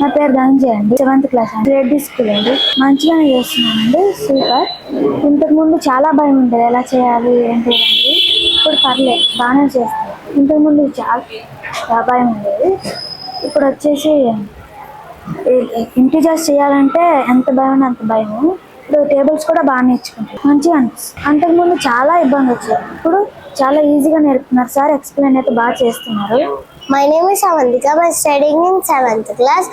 నా పేరు ధనంజయ్ అండి. సెవెంత్ క్లాస్ అండి. రెడ్డి స్కూల్ అండి. మంచిగానే చేస్తున్నానండి సూపర్. ఇంతకు ముందు చాలా భయం ఉండేది. ఎలా చేయాలి ఏంటి అండి ఇప్పుడు పర్లేదు. బాగానే చేస్తాను ఇంతకు ముందు చాలా భయం ఉండేది. ఇప్పుడు వచ్చేసి ఇంటిజర్స్ చేయాలంటే ఎంత భయం అంత భయము. ఇప్పుడు టేబుల్స్ కూడా బాగా నేర్చుకుంటాను మంచిగా అనిపిస్తుంది. అంతకుముందు చాలా ఇబ్బంది వచ్చేది. ఇప్పుడు చాలా ఈజీగా నేర్పుతున్నారు. సార్ ఎక్స్ప్లెయిన్ అయితే బాగా చేస్తున్నారు. My name is Avantika. I'm studying in seventh class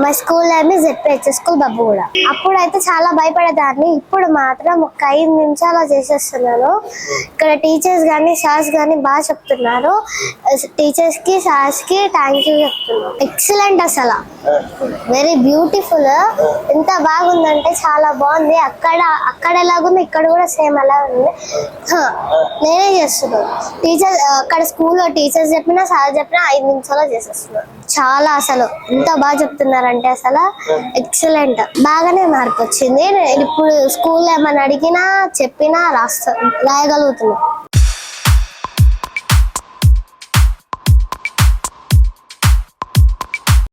my school name is ZPH school Babbuguda అప్పుడైతే చాలా భయపడేదాన్ని. ఇప్పుడు మాత్రం ఒక ఐదు నిమిషాలు చేసేస్తున్నాను. ఇక్కడ టీచర్స్ కానీ సార్స్ కానీ బాగా చెప్తున్నారు. టీచర్స్కి సార్స్కి థ్యాంక్ యూ చెప్తున్నాను ఎక్సలెంట్ అసలు. వెరీ బ్యూటిఫుల్ ఎంత బాగుందంటే చాలా బాగుంది. అక్కడ అక్కడ ఎలాగుంది ఇక్కడ కూడా సేమ్ అలా ఉంది. హ, నేనే చేస్తున్నాను. టీచర్ అక్కడ స్కూల్లో టీచర్స్ చెప్పినా సార్ చెప్పినా ఐదు నిమిషాలు చేసేస్తున్నాను చాలా అసలు ఎంత బాగా చెప్తున్నారంటే అసలు ఎక్సలెంట్. బాగానే మార్పు వచ్చింది నేను ఇప్పుడు స్కూల్ ఏమైనా అడిగినా చెప్పినా రాస్తా రాయగలుగుతున్నాను